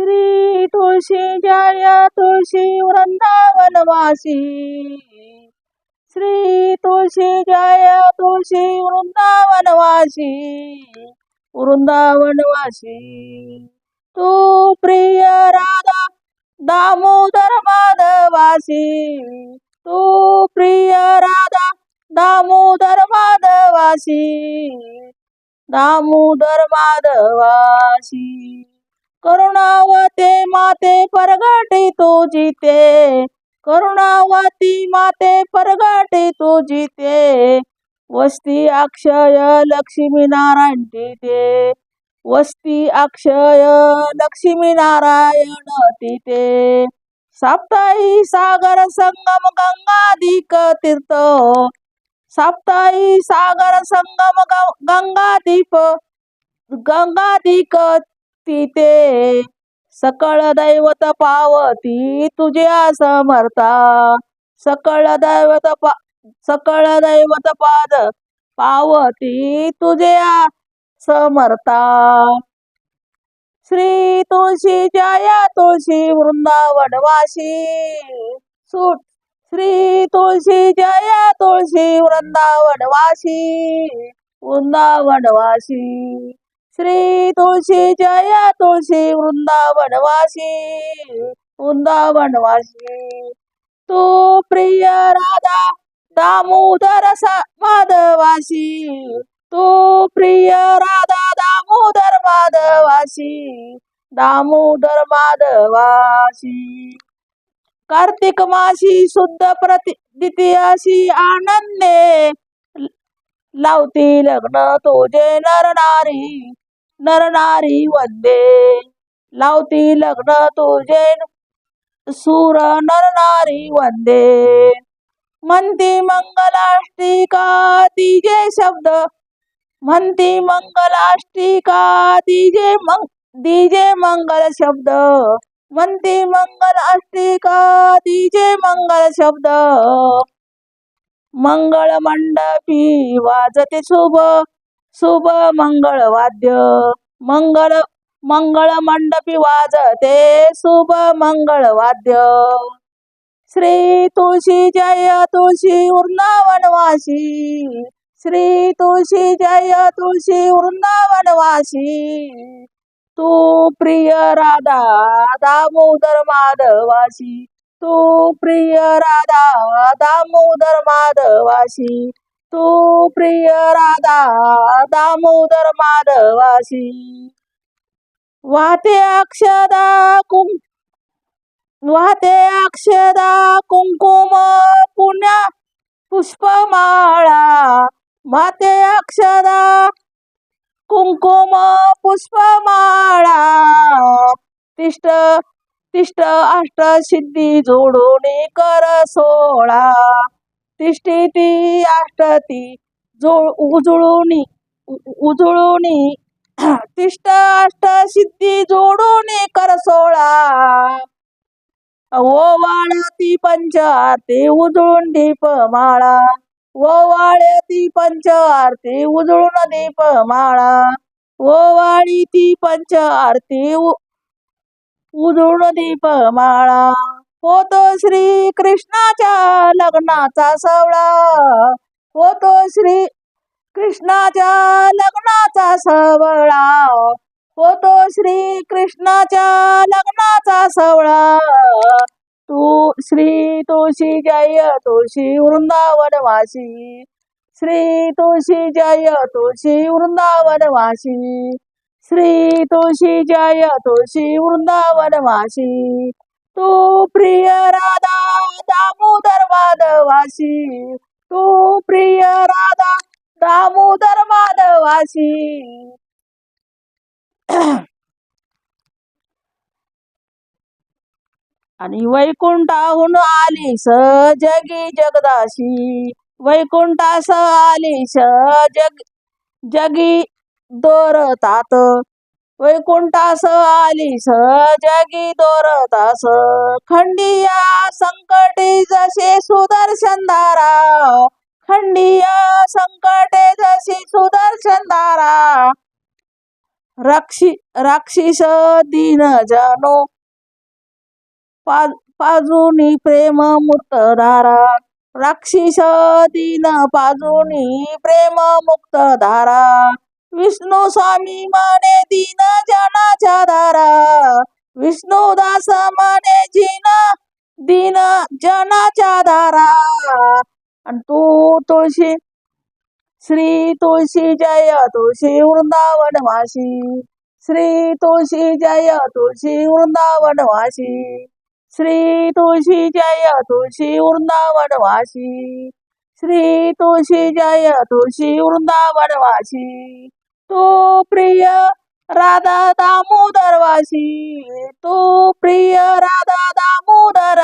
श्री तुळशी जय तुळशी वृंदावनवासी. श्री तुळशी जय तुळशी वृंदावनवासी. वृंदावनवासी. तू प्रिय राधा दामोदर माधवासी. तू प्रिय राधा दामोदर माधवासी. दामोदर माधवासी. करुणावते माते परगटी तुझी ते करुणावती माते परगटी तुझी ते वस्ती अक्षय लक्ष्मी नारायण तिथे. वस्ती अक्षय लक्ष्मी नारायण तिथे. साप्ताही सागर संगम गंगाधिक तीर्थ. साप्ताही सागर संगम ग- गंगादीप गंगाधिक तिथे सकळ दैवत पावती तुझ्या समर्था सकळ दैवत पा सकळ दैवत पाद पावती तुझ्या समर्था श्री तुळशी जया तुळशी वृंदावनवासी सूट श्री तुळशी जया तुळशी वृंदावनवासी वृंदावनवासी श्री तुळशी जय तुळशी वृंदावनवासी वृंदावनवासी तू प्रिय राधा दामोदर सा- माधवासी तू प्रिय राधा दामोदर माधवासी दामोदर माधवासी कार्तिक मासी शुद्ध प्रति द्वितीयाशी आनंदे. लावती लग्न तुझे नरणारी नरनारी नर नारी वंदे. लावती लग्न तुझे. सूर नर नारी वंदे. म्हणती मंगलाष्टिका तिजे शब्द. म्हणती मंगलाष्टिका तिजे मंग दिजे मंगल शब्द. म्हणती मंगल अष्टिका तिजे मंगल शब्द. मंगळ मंडपी वाजते शुभ. शुभ मंगळ वाद्य. मंगळ मंगळ मंडपी वाजते. शुभ मंगळ वाद्य. श्री तुळशी जय तुळशी वृंदावनवासी श्री तुळशी जय तुळशी वृंदावनवासी तू प्रिय राधा दामोदर माधवासी तू प्रिय राधा दामोदर माधवासी तू प्रिय राधा दामोदर माधवासी वाहते अक्षदा कुं वाहते अक्षदा कुंकुम पुण्या पुष्पमाळा. वाहते अक्षदा कुंकुम पुष्पमाळा. तिष्ट तिष्ट अष्ट सिद्धी जोडून कर सोळा. तिष्ठी ती अष्टती जो उजळून उजळून. तिष्ठ अष्ट सिद्धी जोडून कर सोळा. ओवाळती पंच आरती उजळून दीपमाळा ओवाळती पंच आरती उजळून दीपमाळा ओवाळी ती पंच आरती उ- उजळून दीपमाळा होतो श्री कृष्णाच्या लग्नाचा सोहळा. होतो श्री कृष्णाच्या लग्नाचा सवळा होतो श्री कृष्णाच्या लग्नाचा सवळा तू श्री तुळशी जय तुळशी वृंदावनवासी. श्री तुळशी जय तुळशी वृंदावनवासी. श्री तुळशी जय तुळशी वृंदावनवासी. तू प्रिय राधा दामोदर माधवासी तू प्रिय राधा दामोदर माधवासी आणि वैकुंठाहून आलीस जगी जगदाशी वैकुंठास आलीस जग जगी दोरतात. वैकुंठास आलीस जगी दोरतास खंडिया संकटी जसे सुदर्शन धारा. खंडिया संकटे जशी सुदर्शन धारा. राक्षी राक्षीस दीन जनो पाजुनी प्रेम मुक्त धारा. राक्षीस दीन पाजुनी प्रेम मुक्त धारा. विष्णू स्वामी माने दीन जनाच्या धारा विष्णू दास माने जीन दीन जनाच्या धारा आणि तू तुळशी श्री तुळशी जय तुळशी वृंदावन वासी. श्री तुळशी जय तुळशी वृंदावन वासी. श्री तुळशी जय तुळशी वृंदावन वासी. श्री तुळशी जय तुळशी वृंदावन वासी. तो प्रिय राधा दामोदर तो प्रिय राधा दामोदर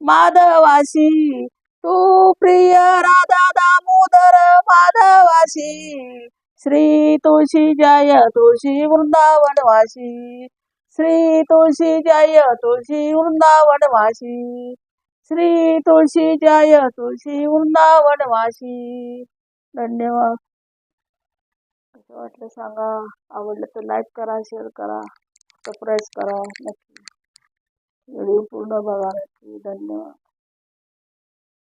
माधवासी तू प्रिय राधा दामोदर माधवासी श्री तुळशी जय तुळशी वृंदावनवाशी श्री तुळशी जय तुळशी वृंदावनवासी श्री तुळशी जय तुळशी वृंदावनवासी धन्यवाद. कसं वाटलं सांगा आवडलं तर लाईक करा शेअर करा सबस्क्राईब करा नक्की. व्हिडिओ पूर्ण बघा. नक्की धन्यवाद.